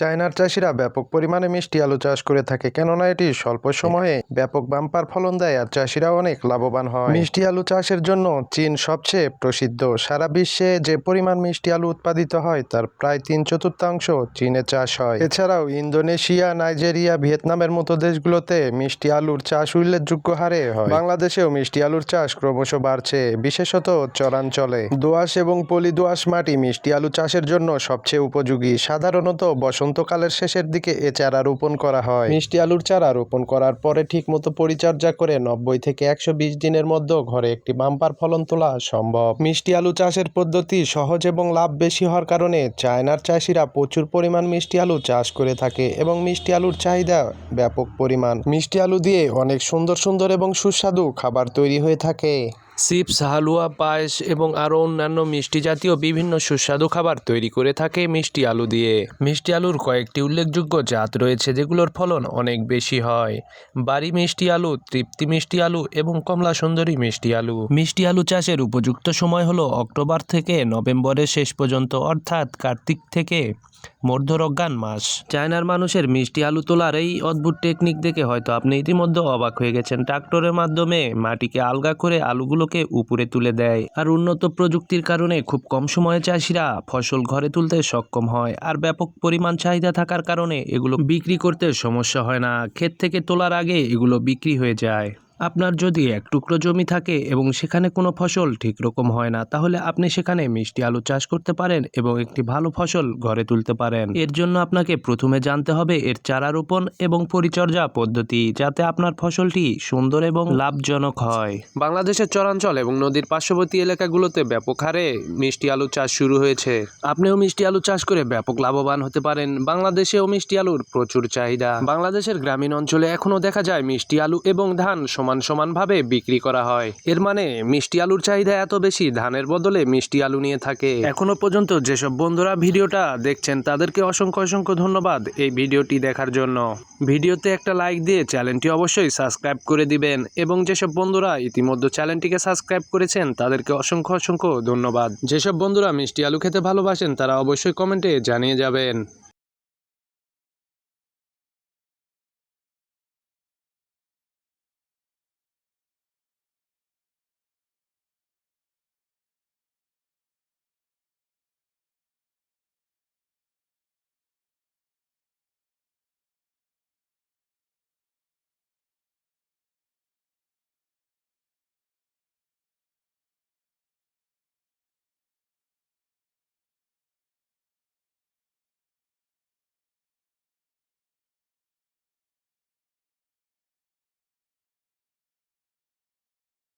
চায়নার চাষিরা ব্যাপক পরিমাণে মিষ্টি আলু চাষ করে থাকে, কেননা এটি স্বল্প সময়ে ব্যাপক বাম্পার ফলন দেয় আর চাষিরা অনেক লাভবান হয়। মিষ্টি আলু চাষের জন্য চীন সবচেয়ে প্রসিদ্ধ। সারা বিশ্বে যে পরিমাণ মিষ্টি আলু উৎপাদিত হয়, তার প্রায় তিন চতুর্থাংশ চীনে চাষ হয়। এছাড়াও ইন্দোনেশিয়া, নাইজেরিয়া, ভিয়েতনামের মতো দেশগুলোতে মিষ্টি আলুর চাষ উল্লেখযোগ্য হারে হয়। বাংলাদেশেও মিষ্টি আলুর চাষ ক্রমশ বাড়ছে, বিশেষত চরাঞ্চলে। দোআঁশ এবং পলি দোআঁশ মাটি মিষ্টি আলু চাষের জন্য সবচেয়ে উপযোগী। সাধারণত বসন্তকালের শেষের দিকে এ চারা রোপণ করা হয়। মিষ্টি আলুর চারা রোপণ করার পরে ঠিকমতো পরিচর্যা করে নব্বই থেকে একশো বিশ দিনের মধ্যে ঘরে একটি বাম্পার ফলন তোলা সম্ভব। মিষ্টি আলু চাষের পদ্ধতি সহজ এবং লাভ বেশি হওয়ার কারণে চায়নার চাষিরা প্রচুর পরিমাণ মিষ্টি আলু চাষ করে থাকে এবং মিষ্টি আলুর চাহিদা ব্যাপক পরিমাণ। মিষ্টি আলু দিয়ে অনেক সুন্দর সুন্দর এবং সুস্বাদু খাবার তৈরি হয়ে থাকে। চিপস, হালুয়া, পায়েস এবং আরও অন্যান্য মিষ্টি জাতীয় বিভিন্ন সুস্বাদু খাবার তৈরি করে থাকে মিষ্টি আলু দিয়ে। মিষ্টি আলুর কয়েকটি উল্লেখযোগ্য জাত রয়েছে যেগুলোর ফলন অনেক বেশি হয়। বাড়ি মিষ্টি আলু, তৃপ্তি মিষ্টি আলু এবং কমলা সুন্দরী মিষ্টি আলু। মিষ্টি আলু চাষের উপযুক্ত সময় হলো অক্টোবর থেকে নভেম্বরের শেষ পর্যন্ত, অর্থাৎ কার্তিক থেকে মধ্যরজ্ঞান মাস। চায়নার মানুষের মিষ্টি আলু তোলার এই অদ্ভুত টেকনিক দেখে হয়তো আপনি ইতিমধ্যে অবাক হয়ে গেছেন। ট্রাক্টরের মাধ্যমে মাটিকে আলগা করে আলুগুলোকে উপরে তুলে দেয়। আর উন্নত প্রযুক্তির কারণে খুব কম সময়ে চাষিরা ফসল ঘরে তুলতে সক্ষম হয়। আর ব্যাপক পরিমাণ চাহিদা থাকার কারণে এগুলো বিক্রি করতে সমস্যা হয় না। ক্ষেত থেকে তোলার আগে এগুলো বিক্রি হয়ে যায়। আপনার যদি এক টুকরো জমি থাকে এবং সেখানে কোনো ফসল ঠিক রকম হয় না, তাহলে আপনি সেখানে মিষ্টি আলু চাষ করতে পারেন এবং একটি ভালো ফসল ঘরে তুলতে পারেন। এর জন্য আপনাকে প্রথমে জানতে হবে এর চারা রোপণ এবং পরিচর্যা পদ্ধতি, যাতে আপনার ফসলটি সুন্দর এবং লাভজনক হয়। বাংলাদেশের চরাঞ্চল এবং নদীর পার্শ্ববর্তী এলাকাগুলোতে ব্যাপক হারে মিষ্টি আলু চাষ শুরু হয়েছে। আপনিও মিষ্টি আলু চাষ করে ব্যাপক লাভবান হতে পারেন। বাংলাদেশেও মিষ্টি আলুর প্রচুর চাহিদা। বাংলাদেশের গ্রামীণ অঞ্চলে এখনও দেখা যায় মিষ্টি আলু এবং ধান সমান সমানভাবে বিক্রি করা হয়। এর মানে মিষ্টি আলুর চাহিদা এত বেশি, ধানের বদলে মিষ্টি আলু নিয়ে থাকে। এখনও পর্যন্ত যেসব বন্ধুরা ভিডিওটা দেখছেন, তাদেরকে অসংখ্য অসংখ্য ধন্যবাদ এই ভিডিওটি দেখার জন্য। ভিডিওতে একটা লাইক দিয়ে চ্যানেলটি অবশ্যই সাবস্ক্রাইব করে দিবেন এবং যেসব বন্ধুরা ইতিমধ্যে চ্যানেলটিকে সাবস্ক্রাইব করেছেন, তাদেরকে অসংখ্য অসংখ্য ধন্যবাদ। যেসব বন্ধুরা মিষ্টি আলু খেতে ভালোবাসেন, তারা অবশ্যই কমেন্টে জানিয়ে যাবেন।